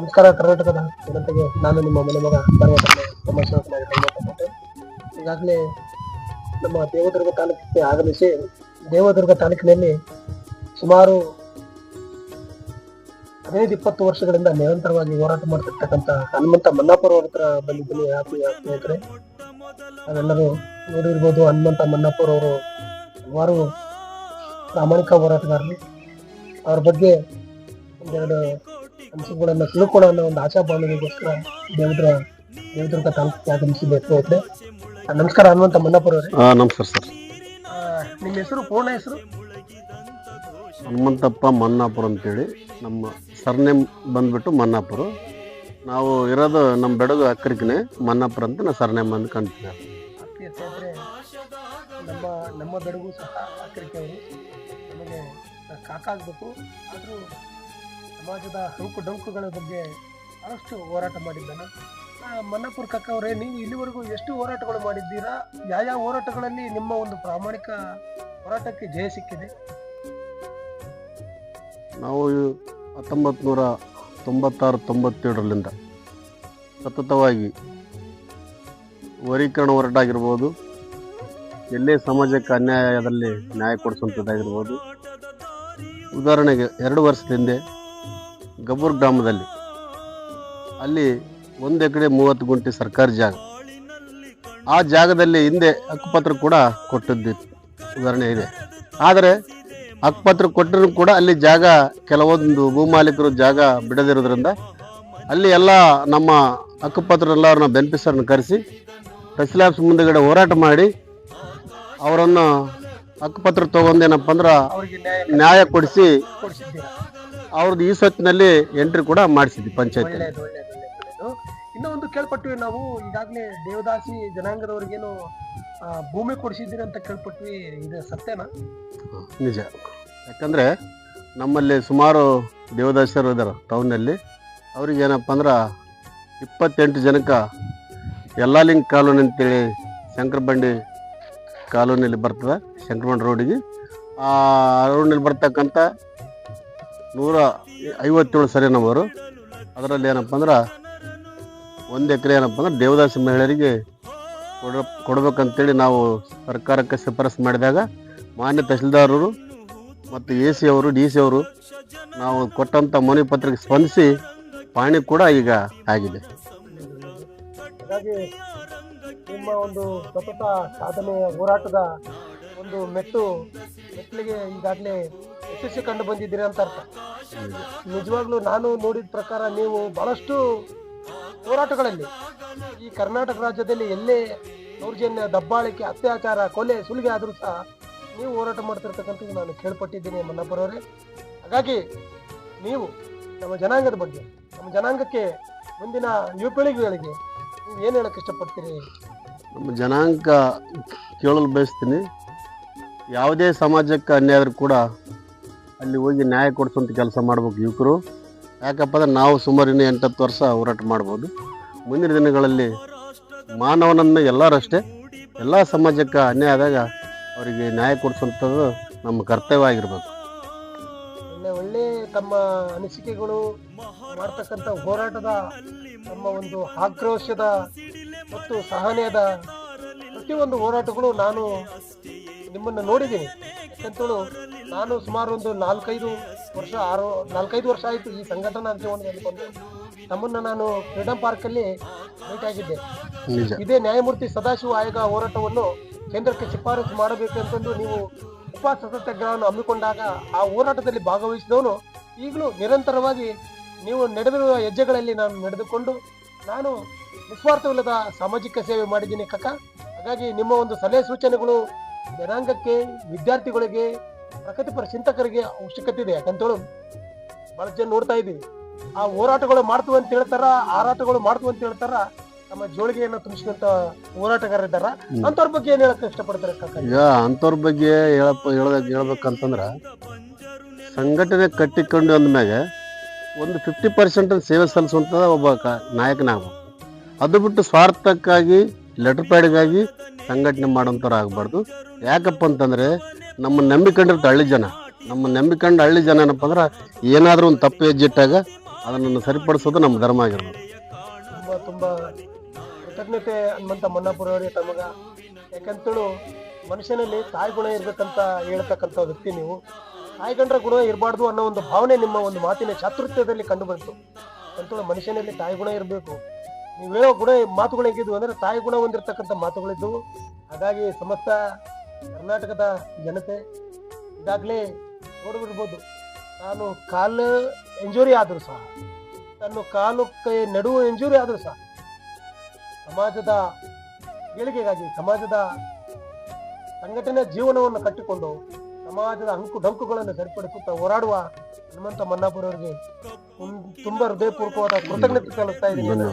ನಮಸ್ಕಾರ, ಕರ್ನಾಟಕದ ಜನತೆಗೆ. ನಾನು ನಿಮ್ಮ ಮನೆ ಮಗ ಈಗಾಗಲೇ ನಮ್ಮ ದೇವದುರ್ಗ ತಾಲೂಕಿಗೆ ಆಗಮಿಸಿ, ದೇವದುರ್ಗ ತಾಲೂಕಿನಲ್ಲಿ ಸುಮಾರು ಹದಿನೈದು, ಇಪ್ಪತ್ತು ವರ್ಷಗಳಿಂದ ನಿರಂತರವಾಗಿ ಹೋರಾಟ ಮಾಡ್ತಿರ್ತಕ್ಕಂಥ ಹನುಮಂತ ಮನ್ನಾಪುರ ಹತ್ರ ಬಂದಿದ್ದೀನಿ. ಯಾಕೆ ಸ್ನೇಹಿತರೆ? ಅದೆಲ್ಲರೂ ನೋಡಿರ್ಬೋದು, ಹನುಮಂತ ಮನ್ನಾಪುರ ಅವರು ಹಲವಾರು ಪ್ರಾಮಾಣಿಕ ಹೋರಾಟಗಾರರು. ಅವ್ರ ಬಗ್ಗೆ ಒಂದೆರಡು ಅಂಶಗಳನ್ನು ತಿಳ್ಕೊಳ್ಳೋ ಅನ್ನೋ ಒಂದು ಆಶಾಭಾವನೆಗೋಸ್ಕರ ದೇವದ್ರ ದೇವ್ರ ತಾಲೂಕಿಗೆ ಸ್ನೇಹಿತರೆ ಆ, ನಮಸ್ಕಾರ ಹನುಮಂತ ಮನ್ನಾಪುರ ಅವರೇ ಹಾಂ ನಮಸ್ಕಾರ ಸರ್. ನಿಮ್ಮ ಹೆಸರು ಪೂರ್ಣ ಹೆಸರು? ಹನುಮಂತಪ್ಪ ಮನ್ನಾಪುರ ಅಂತೇಳಿ. ನಮ್ಮ ಸರ್ನೇಮ್ ಬಂದ್ಬಿಟ್ಟು ಮನ್ನಾಪುರ. ನಾವು ಇರೋದು ನಮ್ಮ ಬೆಡಗು ಅಕ್ಕರಿಕಿನೇ ಮನ್ನಾಪುರ ಅಂತ ನಾ ಸರ್ನೇಮ್ ಅಂದು ಕಾಣ್ತೀನಿ ಆತ್ಮೀಯ ಸ್ನೇಹಿತರೆ ನಮ್ಮ ನಮ್ಮ ಬೆಡಗು ಸಹ ಅಕ್ಕರಿಕೆ ಅವರು ನಮಗೆ ಕಾಕಾಗಬೇಕು. ಆದರೂ ಸಮಾಜದ ಹುರುಕು ಡೊಂಕುಗಳ ಬಗ್ಗೆ ಬಹಳಷ್ಟು ಹೋರಾಟ ಮಾಡಿದ್ದಾನೆ. ಮನ್ನಾಪುರ್ ಕಕ್ಕ ಕಾಕ ಅವರೇ ನೀವು ಇಲ್ಲಿವರೆಗೂ ಎಷ್ಟು ಹೋರಾಟಗಳು ಮಾಡಿದ್ದೀರಾ? ಯಾವ ಯಾವ ಹೋರಾಟಗಳಲ್ಲಿ ನಿಮ್ಮ ಒಂದು ಪ್ರಾಮಾಣಿಕ ಹೋರಾಟಕ್ಕೆ ಜಯ ಸಿಕ್ಕಿದೆ? ನಾವು ಹತ್ತೊಂಬತ್ತು ನೂರ ತೊಂಬತ್ತಾರು, ತೊಂಬತ್ತೇಳರಲ್ಲಿಂದ ಸತತವಾಗಿ ವರೀಕರಣ ಹೋರಾಟ ಆಗಿರ್ಬೋದು ಎಲ್ಲೇ ಸಮಾಜಕ್ಕೆ ಅನ್ಯಾಯದಲ್ಲಿ ನ್ಯಾಯ ಕೊಡಿಸುವಂಥದ್ದಾಗಿರ್ಬೋದು. ಉದಾಹರಣೆಗೆ, ಎರಡು ವರ್ಷದ ಹಿಂದೆ ಗಬ್ಬೂರ್ ಗ್ರಾಮದಲ್ಲಿ. ಅಲ್ಲಿ ಒಂದು ಎಕರೆ ಮೂವತ್ತು ಗುಂಟೆ ಸರ್ಕಾರಿ ಜಾಗ. ಆ ಜಾಗದಲ್ಲಿ ಹಿಂದೆ ಹಕ್ಕುಪತ್ರ ಕೂಡ ಕೊಟ್ಟಿದ್ದಿತ್ತು ಉದಾಹರಣೆ ಇದೆ. ಆದರೆ ಹಕ್ಕುಪತ್ರ ಕೊಟ್ಟರೂ ಕೂಡ ಅಲ್ಲಿ ಜಾಗ, ಕೆಲವೊಂದು ಭೂಮಾಲೀಕರು ಜಾಗ ಬಿಡದಿರೋದ್ರಿಂದ ಅಲ್ಲಿ ಎಲ್ಲ ನಮ್ಮ ಹಕ್ಕುಪತ್ರ ಎಲ್ಲರನ್ನ ಬೆನಿಫಿಸರ್ನ ಕರೆಸಿ ತಹಸೀಲ್ ಆಫೀಸ್ ಮುಂದೆಗಡೆ ಹೋರಾಟ ಮಾಡಿ, ಅವರನ್ನು ಹಕ್ಕುಪತ್ರ ತೊಗೊಂಡೇನಪ್ಪ ಅಂದ್ರೆ ನ್ಯಾಯ ಕೊಡಿಸಿ ಅವ್ರದ್ದು ಈ ಸತ್ತಿನಲ್ಲಿ ಎಂಟ್ರಿ ಕೂಡ ಮಾಡಿಸಿದ್ವಿ ಪಂಚಾಯತ್ ಒಳ್ಳೇದು ಒಳ್ಳೇದು ಒಳ್ಳೇದು ಇನ್ನೂ ಒಂದು ಕೇಳ್ಪಟ್ವಿ ನಾವು ಈಗಾಗಲೇ ದೇವದಾಸಿ ಜನಾಂಗದವ್ರಿಗೇನು ಆ, ಭೂಮಿ ಕೊಡಿಸಿದ್ದೀರಿ ಅಂತ ಕೇಳ್ಪಟ್ವಿ ಇದು ಸತ್ಯನಾ? ನಿಜ. ಯಾಕಂದರೆ ನಮ್ಮಲ್ಲಿ ಸುಮಾರು ದೇವದಾಸರು ಇದ್ದಾರೆ ಟೌನಲ್ಲಿ ಅವ್ರಿಗೆ ಏನಪ್ಪ ಅಂದ್ರೆ ಇಪ್ಪತ್ತೆಂಟು ಜನಕ್ಕೆ ಯಲ್ಲಾಲಿಂಗ್ ಕಾಲೋನಿ ಅಂತೇಳಿ ಶಂಕರಬಂಡಿ ಕಾಲೋನಿಯಲ್ಲಿ ಬರ್ತದೆ ಶಂಕರಬಂಡಿ ರೋಡಿಗೆ ಆ ರೋಡ್ನಲ್ಲಿ ಬರ್ತಕ್ಕಂಥ ನೂರ ಐವತ್ತೇಳು ಸರಿ ನಮ್ಮವರು. ಅದರಲ್ಲಿ ಏನಪ್ಪ ಅಂದ್ರೆ ಒಂದು ಎಕರೆ ಏನಪ್ಪ ಅಂದ್ರೆ ದೇವದಾಸಿ ಮಹಿಳೆಯರಿಗೆ ಕೊಡ, ಕೊಡ್ಬೇಕಂತೇಳಿ ನಾವು ಸರ್ಕಾರಕ್ಕೆ ಶಿಫಾರಸು ಮಾಡಿದಾಗ ಮಾನ್ಯ ತಹಸೀಲ್ದಾರರು ಮತ್ತು ಎ ಸಿ ಅವರು, ಡಿ ಸಿ ಅವರು ನಾವು ಕೊಟ್ಟಂಥ ಮನವಿ ಪತ್ರಕ್ಕೆ ಸ್ಪಂದಿಸಿ ಪಾಣಿ ಕೂಡ ಈಗ ಆಗಿದೆ. ನಿಮ್ಮ ಒಂದು ಸತತ ಸಾಧನೆಯ ಹೋರಾಟದ ಒಂದು ಮೆಟ್ಟು ಮೆಟ್ಟಲಿಗೆ ಈಗಾಗಲೇ ಯಶಸ್ಸು ಕಂಡು ಬಂದಿದ್ದೀರಿ ಅಂತ ಅರ್ಥ. ನಿಜವಾಗ್ಲೂ ನಾನು ನೋಡಿದ ಪ್ರಕಾರ ನೀವು ಬಹಳಷ್ಟು ಹೋರಾಟಗಳಲ್ಲಿ ಈ ಕರ್ನಾಟಕ ರಾಜ್ಯದಲ್ಲಿ ಎಲ್ಲೇ ದೌರ್ಜನ್ಯ, ದಬ್ಬಾಳಿಕೆ, ಅತ್ಯಾಚಾರ, ಕೊಲೆ, ಸುಲಿಗೆ ಆದರೂ ಸಹ ನೀವು ಹೋರಾಟ ಮಾಡ್ತಿರ್ತಕ್ಕಂಥದ್ದು ನಾನು ಕೇಳ್ಪಟ್ಟಿದ್ದೀನಿ ಮನ್ನಪ್ಪರವರೇ ಹಾಗಾಗಿ ನೀವು ನಮ್ಮ ಜನಾಂಗದ ಬಗ್ಗೆ, ನಮ್ಮ ಜನಾಂಗಕ್ಕೆ ಮುಂದಿನ ಯುವ ಪೀಳಿಗೆಗಳಿಗೆ ನೀವು ಏನು ಹೇಳಕ್ಕೆ ಇಷ್ಟಪಡ್ತೀರಿ? ನಮ್ಮ ಜನಾಂಗ ಕೇಳಲು ಬಯಸ್ತೀನಿ. ಯಾವುದೇ ಸಮಾಜಕ್ಕೆ ಅನ್ಯಾಯ ಕೂಡ ಅಲ್ಲಿ ಹೋಗಿ ನ್ಯಾಯ ಕೊಡಿಸುವಂಥ ಕೆಲಸ ಮಾಡ್ಬೇಕು ಯುವಕರು. ಯಾಕಪ್ಪ ಅಂದ್ರೆ ನಾವು ಸುಮಾರು ಇನ್ನೂ ಎಂಟತ್ತು ವರ್ಷ ಹೋರಾಟ ಮಾಡ್ಬೋದು. ಮುಂದಿನ ದಿನಗಳಲ್ಲಿ ಮಾನವನನ್ನು ಎಲ್ಲರಷ್ಟೇ, ಎಲ್ಲ ಸಮಾಜಕ್ಕೆ ಅನ್ಯಾಯ ಆದಾಗ ಅವರಿಗೆ ನ್ಯಾಯ ಕೊಡಿಸುವಂಥದ್ದು ನಮ್ಮ ಕರ್ತವ್ಯ ಆಗಿರ್ಬೇಕು. ಒಳ್ಳೆ ಒಳ್ಳೆ ತಮ್ಮ ಅನಿಸಿಕೆಗಳು ಮಾಡ್ತಕ್ಕಂಥ ಹೋರಾಟದ ನಮ್ಮ ಒಂದು ಆಕ್ರೋಶದ ಮತ್ತು ಸಹನೆಯದ ಪ್ರತಿಯೊಂದು ಹೋರಾಟಗಳು ನಾನು ನಿಮ್ಮನ್ನು ನೋಡಿದ್ದೀನಿ. ಯಾಕಂತೇಳು ನಾನು ಸುಮಾರು ಒಂದು ನಾಲ್ಕೈದು ವರ್ಷ ಆರು ನಾಲ್ಕೈದು ವರ್ಷ ಆಯಿತು ಈ ಸಂಘಟನಾ ಜೀವನದಲ್ಲಿ ಬಂದು ನಮ್ಮನ್ನು ನಾನು ಫ್ರೀಡಮ್ ಪಾರ್ಕಲ್ಲಿ ಭೇಟಿಯಾಗಿದ್ದೆ ಆಗಿದ್ದೆ. ಇದೇ ನ್ಯಾಯಮೂರ್ತಿ ಸದಾಶಿವ ಆಯೋಗ ಹೋರಾಟವನ್ನು ಕೇಂದ್ರಕ್ಕೆ ಶಿಫಾರಸು ಮಾಡಬೇಕು ಅಂತಂದು ನೀವು ಉಪವಾಸ ಸತ್ಯಾಗ್ರಹವನ್ನು ಹಮ್ಮಿಕೊಂಡಾಗ ಆ ಹೋರಾಟದಲ್ಲಿ ಭಾಗವಹಿಸಿದವನು ಈಗಲೂ ನಿರಂತರವಾಗಿ ನೀವು ನಡೆದಿರುವ ಹೆಜ್ಜೆಗಳಲ್ಲಿ ನಾನು ನಡೆದುಕೊಂಡು ನಾನು ನಿಸ್ವಾರ್ಥವಿಲ್ಲದ ಸಾಮಾಜಿಕ ಸೇವೆ ಮಾಡಿದ್ದೀನಿ ಕಕ್ಕ. ಹಾಗಾಗಿ ನಿಮ್ಮ ಒಂದು ಸಲಹೆ ಸೂಚನೆಗಳು ಜನಾಂಗಕ್ಕೆ ವಿದ್ಯಾರ್ಥಿಗಳಿಗೆ ಪ್ರಗತಿಪರ ಚಿಂತಕರಿಗೆ ಅವಶ್ಯಕತೆ ಇದೆ. ಯಾಕಂತೇಳು ಬಹಳ ಜನ ನೋಡ್ತಾ ಇದ್ದೀವಿ. ಆ ಹೋರಾಟಗಳು ಮಾಡ್ತು ಅಂತ ಹೇಳ್ತಾರ ಆರಾಟಗಳು ಮಾಡ್ತು ಅಂತ ಹೇಳ್ತಾರ ನಮ್ಮ ಜೋಳಿಗೆಯನ್ನು ತುಂಬಿಸಿದಂತ ಹೋರಾಟಗಾರರಿದ್ದಾರ ಇದ್ದಾರ. ಅಂತವ್ರ ಬಗ್ಗೆ ಏನ್ ಹೇಳಕ್ ಇಷ್ಟಪಡ್ತಾರೆ ಈಗ ಅಂತವ್ರ ಬಗ್ಗೆ ಹೇಳಪ್ಪ ಹೇಳ್ಬೇಕಂತಂದ್ರ ಹೇಳ್ಬೇಕಂತಂದ್ರೆ ಸಂಘಟನೆ ಕಟ್ಟಿಕೊಂಡು ಅಂದ್ಮ್ಯಾಗ ಒಂದು ಫಿಫ್ಟಿ ಪರ್ಸೆಂಟ್ ಸೇವೆ ಸಲ್ಲಿಸುವಂತ ಒಬ್ಬ ಕ ನಾಯಕನಾಗಬೇಕು. ಅದು ಬಿಟ್ಟು ಸ್ವಾರ್ಥಕ್ಕಾಗಿ ಲೆಟರ್ ಪ್ಯಾಡ್ಗಾಗಿ ಸಂಘಟನೆ ಮಾಡೋಂಥವ್ರು ಆಗಬಾರ್ದು ಯಾಕಪ್ಪ ಅಂತಂದರೆ ನಮ್ಮ ನಂಬಿಕೊಂಡಿರ್ತ ಹಳ್ಳಿ ಜನ. ನಮ್ಮ ನಂಬಿಕೊಂಡು ಹಳ್ಳಿ ಜನ ಏನಪ್ಪ ಅಂದ್ರೆ ಏನಾದರೂ ಒಂದು ತಪ್ಪು ಹೆಜ್ಜಿಟ್ಟಾಗ ಅದನ್ನು ಸರಿಪಡಿಸೋದು ನಮ್ಮ ಧರ್ಮ ಆಗಿರ್ಬೋದು. ತುಂಬ ತುಂಬ ಕೃತಜ್ಞತೆ ಹನುಮಂತ ಮನ್ನಾಪುರವರಿಗೆ ತಮಗ. ಯಾಕಂತೇಳು, ಮನುಷ್ಯನಲ್ಲಿ ತಾಯಿ ಗುಣ ಇರ್ಬೇಕಂತ ಹೇಳ್ತಕ್ಕಂಥ ವ್ಯಕ್ತಿ ನೀವು. ತಾಯಿ ಗಂಡ್ರ ಗುಣ ಇರಬಾರ್ದು ಅನ್ನೋ ಒಂದು ಭಾವನೆ ನಿಮ್ಮ ಒಂದು ಮಾತಿನ ಚಾತುರ್ಥ್ಯದಲ್ಲಿ ಕಂಡು ಬಂತು ಅಂತೇಳಿ ಮನುಷ್ಯನಲ್ಲಿ ತಾಯಿ ಗುಣ ಇರಬೇಕು. ನೀವು ಹೇಳೋ ಗುಣ ಮಾತುಗಳು ಹೇಗಿದ್ವು ಅಂದ್ರೆ ತಾಯಿ ಗುಣ ಹೊಂದಿರತಕ್ಕಂಥ ಮಾತುಗಳಿದ್ವು. ಹಾಗಾಗಿ ಸಮಸ್ತ ಕರ್ನಾಟಕದ ಜನತೆ ಈಗಾಗಲೇ ನೋಡಿಬಿಡ್ಬೋದು ನಾನು ಕಾಲು ಇಂಜುರಿ ಆದರೂ ಸಹ ತನ್ನ ಕಾಲು ಕೈ ನಡುವು ಇಂಜುರಿ ಆದರೂ ಸಹ ಸಮಾಜದ ಏಳಿಗೆಗಾಗಿ ಸಮಾಜದ ಸಂಘಟನೆ ಜೀವನವನ್ನು ಕಟ್ಟಿಕೊಂಡು ಸಮಾಜದ ಅಂಕು ಡಂಕುಗಳನ್ನು ಸರಿಪಡಿಸುತ್ತಾ ಹೋರಾಡುವ ಹನುಮಂತ ಮನ್ನಾಪುರವರಿಗೆ ತುಂಬಾ ಹೃದಯಪೂರ್ವಕವಾದ ಕೃತಜ್ಞತೆ ಸಲ್ಲಿಸ್ತಾ ಇದ್ದೀನಿ.